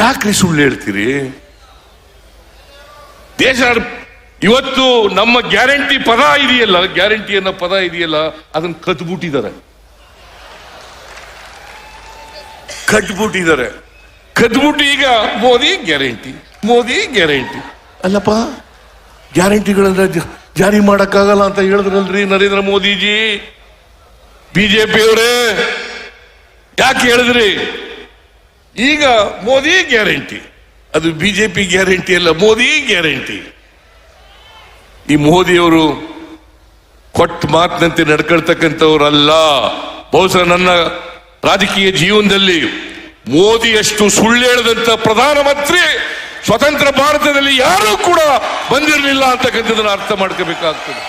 ಯಾಕ್ರಿ ಸುಳ್ಳು ಹೇಳ್ತೀರಿ? ದೇಶ ಇವತ್ತು ನಮ್ಮ ಗ್ಯಾರಂಟಿ ಪದ ಇದೆಯಲ್ಲ, ಗ್ಯಾರಂಟಿ ಅನ್ನೋ ಪದ ಇದೆಯಲ್ಲ, ಅದನ್ನ ಕದ್ಬಿಟ್ಟಿದ್ದಾರೆ. ಕಟ್ಬಿಟ್ಟಿದ್ದಾರೆ ಕದ್ಬಿಟ್ಟು ಈಗ ಮೋದಿ ಗ್ಯಾರಂಟಿ ಮೋದಿ ಗ್ಯಾರಂಟಿ. ಅಲ್ಲಪ್ಪ, ಗ್ಯಾರಂಟಿಗಳನ್ನ ಜಾರಿ ಮಾಡಕ್ಕಾಗಲ್ಲ ಅಂತ ಹೇಳಿದ್ರಲ್ರಿ ನರೇಂದ್ರ ಮೋದಿಜಿ. ಬಿಜೆಪಿ ಅವರೇ ಯಾಕೆ ಹೇಳಿದ್ರಿ? ಈಗ ಮೋದಿ ಗ್ಯಾರಂಟಿ. ಅದು ಬಿಜೆಪಿ ಗ್ಯಾರಂಟಿ ಅಲ್ಲ ಮೋದಿ ಗ್ಯಾರಂಟಿ. ಈ ಮೋದಿಯವರು ಕೊಟ್ಟ ಮಾತಿನಂತೆ ನಡ್ಕೊಳ್ತಕ್ಕಂಥವ್ರಲ್ಲ. ಬಹುಶಃ ನನ್ನ ರಾಜಕೀಯ ಜೀವನದಲ್ಲಿ ಮೋದಿಯಷ್ಟು ಸುಳ್ಳು ಹೇಳದಂತ ಪ್ರಧಾನಮಂತ್ರಿ ಸ್ವತಂತ್ರ ಭಾರತದಲ್ಲಿ ಯಾರೂ ಕೂಡ ಬಂದಿರಲಿಲ್ಲ ಅಂತಕ್ಕಂಥದನ್ನ ಅರ್ಥ ಮಾಡ್ಕೋಬೇಕಾಗ್ತದೆ.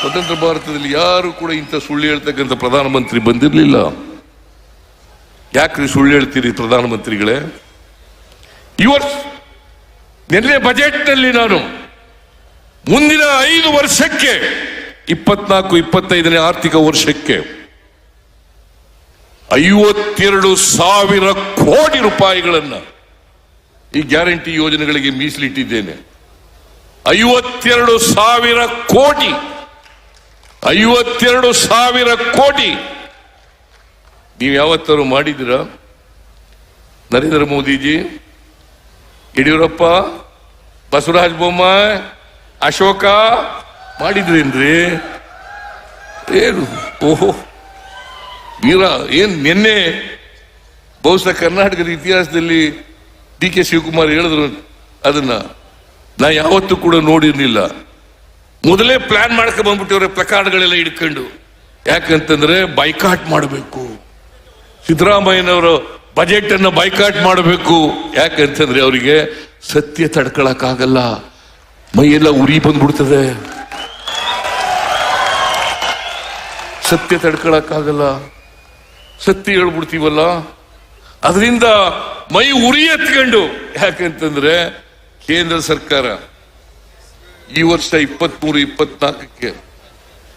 ಸ್ವತಂತ್ರ ಭಾರತದಲ್ಲಿ ಯಾರು ಕೂಡ ಇಂಥ ಸುಳ್ಳು ಹೇಳ್ತಕ್ಕಂಥ ಪ್ರಧಾನಮಂತ್ರಿ ಬಂದಿರಲಿಲ್ಲ. ಯಾಕ್ರಿ ಸುಳ್ಳು ಹೇಳ್ತೀರಿ ಪ್ರಧಾನಮಂತ್ರಿಗಳೇ? ಇವರ್ ನಿನ್ನೆ ಬಜೆಟ್ನಲ್ಲಿ ನಾನು ಮುಂದಿನ ಐದು ವರ್ಷಕ್ಕೆ, ಇಪ್ಪತ್ನಾಲ್ಕು, ಇಪ್ಪತ್ತೈದನೇ ಆರ್ಥಿಕ ವರ್ಷಕ್ಕೆ ಐವತ್ತೆರಡು ಸಾವಿರ ಕೋಟಿ ರೂಪಾಯಿಗಳನ್ನ ಈ ಗ್ಯಾರಂಟಿ ಯೋಜನೆಗಳಿಗೆ ಮೀಸಲಿಟ್ಟಿದ್ದೇನೆ. ಐವತ್ತೆರಡು ಸಾವಿರ ಕೋಟಿ, ಐವತ್ತೆರಡು ಸಾವಿರ ಕೋಟಿ ನೀವು ಯಾವತ್ತಾರು ಮಾಡಿದ್ದೀರಾ? ನರೇಂದ್ರ ಮೋದಿಜಿ, ಯಡಿಯೂರಪ್ಪ, ಬಸವರಾಜ ಬೊಮ್ಮಾಯಿ, ಅಶೋಕ ಮಾಡಿದ್ರೇನ್ರಿ? ಏನು? ಓಹೋ. ವೀರ ಏನ್ ನಿನ್ನೆ ಬಹುಶಃ ಕರ್ನಾಟಕದ ಇತಿಹಾಸದಲ್ಲಿ ಡಿ ಕೆ ಶಿವಕುಮಾರ್ ಹೇಳಿದ್ರು ಅದನ್ನ. ನಾ ಯಾವತ್ತೂ ಕೂಡ ನೋಡಿರ್ಲಿಲ್ಲ. ಮೊದಲೇ ಪ್ಲಾನ್ ಮಾಡ್ಕೊಂಡ್ ಬಂದ್ಬಿಟ್ಟಿವ್ರೆ ಪ್ರಕಾರಗಳೆಲ್ಲ ಹಿಡ್ಕೊಂಡು. ಯಾಕಂತಂದ್ರೆ ಬೈಕಾಟ್ ಮಾಡಬೇಕು. ಸಿದ್ದರಾಮಯ್ಯನವರು ಬಜೆಟ್ ಅನ್ನು ಬೈಕಾಟ್ ಮಾಡಬೇಕು ಯಾಕಂತಂದ್ರೆ ಅವರಿಗೆ ಸತ್ಯ ತಡ್ಕೊಳಕ್ಕಾಗಲ್ಲ. ಮೈಯೆಲ್ಲ ಉರಿ ಬಂದ್ಬಿಡ್ತದೆ. ಸತ್ಯ ತಡ್ಕೊಳಕ್ಕಾಗಲ್ಲ. ಸತ್ಯ ಹೇಳ್ಬಿಡ್ತೀವಲ್ಲ. ಅದರಿಂದ ಮೈ ಉರಿ ಎತ್ಕೊಂಡು. ಯಾಕಂತಂದ್ರೆ ಕೇಂದ್ರ ಸರ್ಕಾರ ಈ ವರ್ಷ ಇಪ್ಪತ್ಮೂರು, ಇಪ್ಪತ್ನಾಲ್ಕಕ್ಕೆ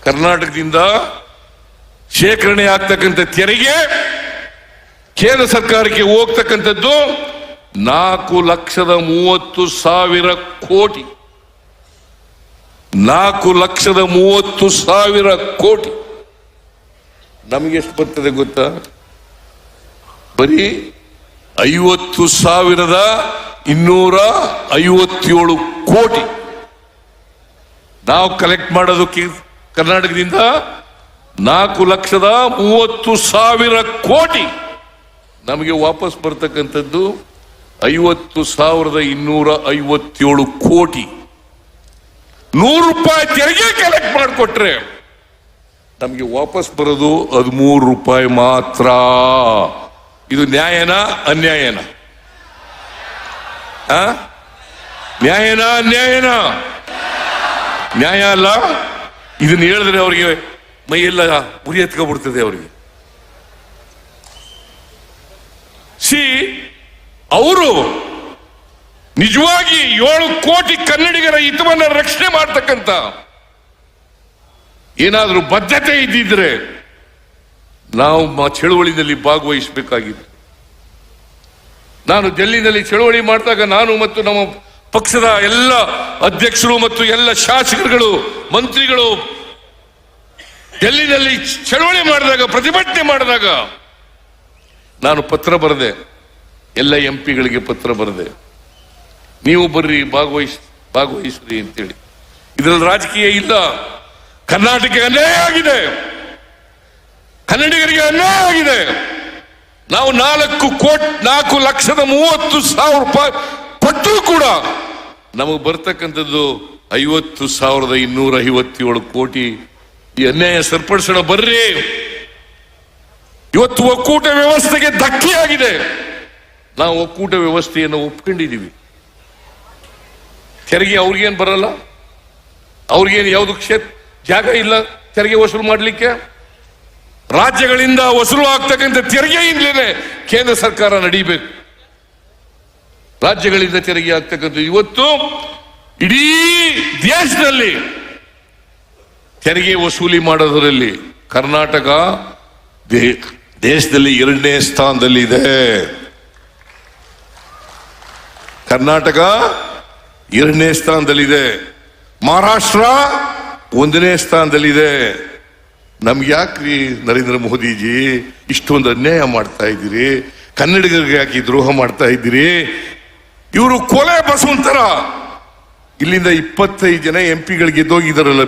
ಕರ್ನಾಟಕದಿಂದ ಶೇಖರಣೆ ಆಗ್ತಕ್ಕಂಥ ತೆರಿಗೆ ಕೇಂದ್ರ ಸರ್ಕಾರಕ್ಕೆ ಹೋಗ್ತಕ್ಕಂಥದ್ದು ನಾಲ್ಕು ಲಕ್ಷದ ಮೂವತ್ತು ಸಾವಿರ ಕೋಟಿ. ನಾಲ್ಕು ಲಕ್ಷದ ಮೂವತ್ತು ಸಾವಿರ ಕೋಟಿ. ನಮಗೆ ಎಷ್ಟು ಬರ್ತದೆ ಗೊತ್ತಾ? ಬರೀ ಐವತ್ತು ಸಾವಿರದ ಇನ್ನೂರ ಐವತ್ತೇಳು ಕೋಟಿ. ನಾವು ಕಲೆಕ್ಟ್ ಮಾಡೋದು ಕರ್ನಾಟಕದಿಂದ ನಾಲ್ಕು ಲಕ್ಷದ ಮೂವತ್ತು ಸಾವಿರ ಕೋಟಿ. ನಮಗೆ ವಾಪಸ್ ಬರ್ತಕ್ಕಂಥದ್ದು ಐವತ್ತು ಸಾವಿರದ ಇನ್ನೂರ ಐವತ್ತೇಳು ಕೋಟಿ. ನೂರು ರೂಪಾಯಿ ತೆರಿಗೆ ಕಲೆಕ್ಟ್ ಮಾಡಿಕೊಟ್ರೆ ನಮಗೆ ವಾಪಸ್ ಬರೋದು ಹದಿಮೂರು ರೂಪಾಯಿ ಮಾತ್ರ. ಇದು ನ್ಯಾಯನ ಅನ್ಯಾಯನ? ನ್ಯಾಯನ ಅನ್ಯಾಯನ? ನ್ಯಾಯ ಅಲ್ಲ? ಇದನ್ನ ಹೇಳಿದ್ರೆ ಅವರಿಗೆ ಮೈಯೆಲ್ಲ ಉರಿ ಎತ್ಕೊಬಿಡ್ತದೆ ಅವರಿಗೆ. ಸಿ, ಅವರು ನಿಜವಾಗಿ ಏಳು ಕೋಟಿ ಕನ್ನಡಿಗರ ಹಿತವನ್ನ ರಕ್ಷಣೆ ಮಾಡ್ತಕ್ಕಂಥ ಏನಾದರೂ ಬದ್ಧತೆ ಇದ್ದಿದ್ರೆ ನಾವು ಚಳುವಳಿನಲ್ಲಿ ಭಾಗವಹಿಸಬೇಕಾಗಿತ್ತು. ನಾನು ಡೆಲ್ಲಿನಲ್ಲಿ ಚಳುವಳಿ ಮಾಡಿದಾಗ ನಾನು ಮತ್ತು ನಮ್ಮ ಪಕ್ಷದ ಎಲ್ಲ ಅಧ್ಯಕ್ಷರು ಮತ್ತು ಎಲ್ಲ ಶಾಸಕರುಗಳು, ಮಂತ್ರಿಗಳು ಡೆಲ್ಲಿನಲ್ಲಿ ಚಳುವಳಿ ಮಾಡಿದಾಗ, ಪ್ರತಿಭಟನೆ ಮಾಡಿದಾಗ ನಾನು ಪತ್ರ ಬರೆದೆ. ಎಲ್ಲ ಎಂ ಪಿಗಳಿಗೆ ಪತ್ರ ಬರೆದೆ. ನೀವು ಬರ್ರಿ, ಭಾಗವಹಿಸ್, ಭಾಗವಹಿಸ್ರಿ ಅಂತೇಳಿ. ಇದರಲ್ಲಿ ರಾಜಕೀಯ ಇಲ್ಲ. ಕರ್ನಾಟಕ ಅನ್ಯಾಯ ಆಗಿದೆ. ಕನ್ನಡಿಗರಿಗೆ ಅನ್ಯಾಯ ಆಗಿದೆ. ನಾವು ನಾಲ್ಕು ಕೋಟಿ, ನಾಲ್ಕು ಲಕ್ಷದ ಮೂವತ್ತು ಸಾವಿರ ರೂಪಾಯಿ ಪಟ್ಟು ಕೂಡ ನಮಗೆ ಬರ್ತಕ್ಕಂಥದ್ದು ಐವತ್ತು ಸಾವಿರದ ಇನ್ನೂರ ಐವತ್ತೇಳು ಕೋಟಿ. ಈ ಅನ್ಯಾಯ ಸರಿಪಡಿಸೋಣ, ಬರ್ರಿ. ಇವತ್ತು ಒಕ್ಕೂಟ ವ್ಯವಸ್ಥೆಗೆ ಧಕ್ಕೆಯಾಗಿದೆ. ನಾವು ಒಕ್ಕೂಟ ವ್ಯವಸ್ಥೆಯನ್ನು ಒಪ್ಕೊಂಡಿದ್ದೀವಿ. ತೆರಿಗೆ ಅವ್ರಿಗೇನು ಬರಲ್ಲ? ಅವ್ರಿಗೇನು ಯಾವುದು ಕ್ಷೇತ್ರ ಜಾಗ ಇಲ್ಲ ತೆರಿಗೆ ವಸೂಲು ಮಾಡಲಿಕ್ಕೆ? ರಾಜ್ಯಗಳಿಂದ ವಸೂಲು ಆಗ್ತಕ್ಕಂಥ ತೆರಿಗೆಯಿಂದಲೇ ಕೇಂದ್ರ ಸರ್ಕಾರ ನಡೀಬೇಕು. ರಾಜ್ಯಗಳಿಂದ ತೆರಿಗೆ ಆಗ್ತಕ್ಕಂಥ ಇವತ್ತು ಇಡೀ ದೇಶದಲ್ಲಿ ತೆರಿಗೆ ವಸೂಲಿ ಮಾಡೋದರಲ್ಲಿ ಕರ್ನಾಟಕ ದೇಶದಲ್ಲಿ ಎರಡನೇ ಸ್ಥಾನದಲ್ಲಿದೆ. ಕರ್ನಾಟಕ ಎರಡನೇ ಸ್ಥಾನದಲ್ಲಿದೆ. ಮಹಾರಾಷ್ಟ್ರ ಒಂದನೇ ಸ್ಥಾನದಲ್ಲಿದೆ. ನಮ್ಗೆ ಯಾಕ್ರಿ ನರೇಂದ್ರ ಮೋದಿಜಿ ಇಷ್ಟೊಂದು ಅನ್ಯಾಯ ಮಾಡ್ತಾ ಇದ್ದೀರಿ? ಕನ್ನಡಿಗರಿಗೆ ಯಾಕೆ ದ್ರೋಹ ಮಾಡ್ತಾ ಇದ್ದೀರಿ? ಇವರು ಕೊಲೆ ಬಸವಂತರ. ಇಲ್ಲಿಂದ ಇಪ್ಪತ್ತೈದು ಜನ ಎಂ ಗೆದ್ದೋಗಿದ್ದಾರಲ್ಲ ಗೆದ್ದೋಗಿದಾರಲ್ಲ